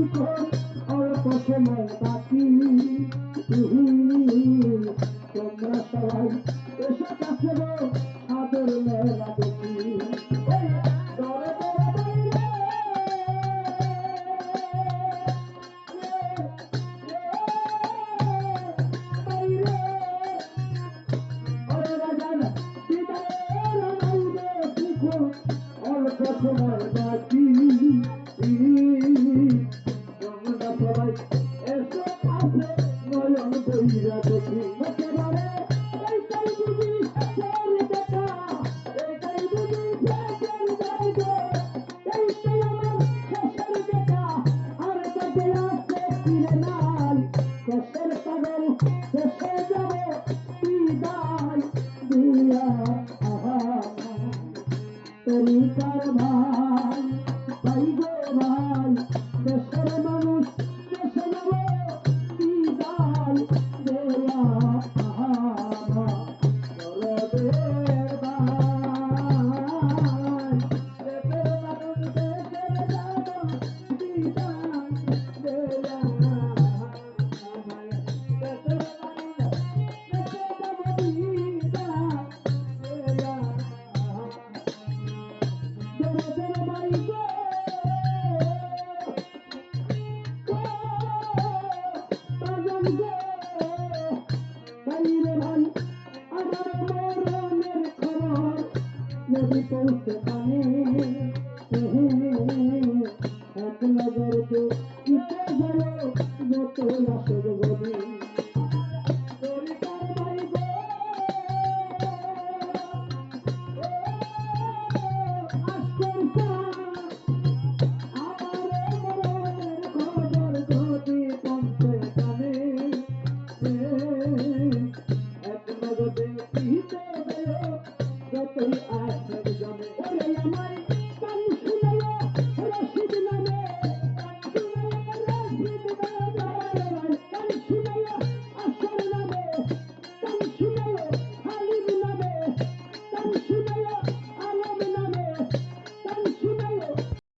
বার্ষিক অল্প সময় বাকি তোমরা সবাই এসে কাছে আদর মেলা দেখি অল্প সময় বাকি Yes, sir, sir, sir, sir, sir, এক নজর তো